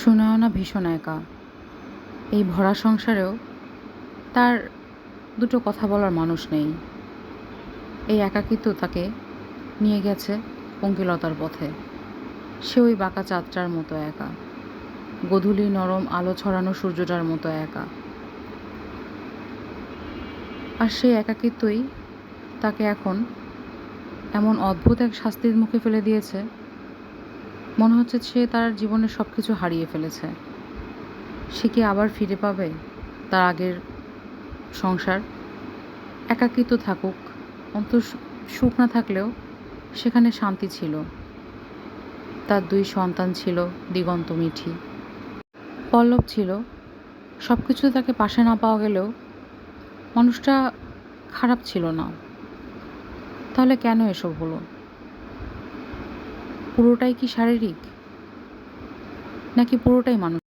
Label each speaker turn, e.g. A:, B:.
A: সুনয়না ভীষণ একা। এই ভরা সংসারেও তার দুটো কথা বলার মানুষ নেই। এই একাকিত্ব তাকে নিয়ে গেছে পঙ্কিলতার পথে। সে ওই বাঁকা চাঁদটার মতো একা। গধূলি নরম আলো ছড়ানো সূর্যটার মতো একা। আর সেই একাকিত্বই তাকে এখন এমন অদ্ভুত এক শাস্তির মুখে ফেলে দিয়েছে মনে হচ্ছে সে তার জীবনের সব কিছু হারিয়ে ফেলেছে। সে কি আবার ফিরে পাবে তার আগের সংসার? একাকিত্ব থাকুক অন্ত সুখ না থাকলেও সেখানে শান্তি ছিল। তার দুই সন্তান ছিল, দিগন্ত, মিঠি। পল্লব ছিল। সব কিছু তাকে পাশে না পাওয়া গেলেও মানুষটা খারাপ ছিল না। তাহলে কেন এসব হলো? পুরোটাই কি শারীরিক? নাকি পুরোটাই মানুষ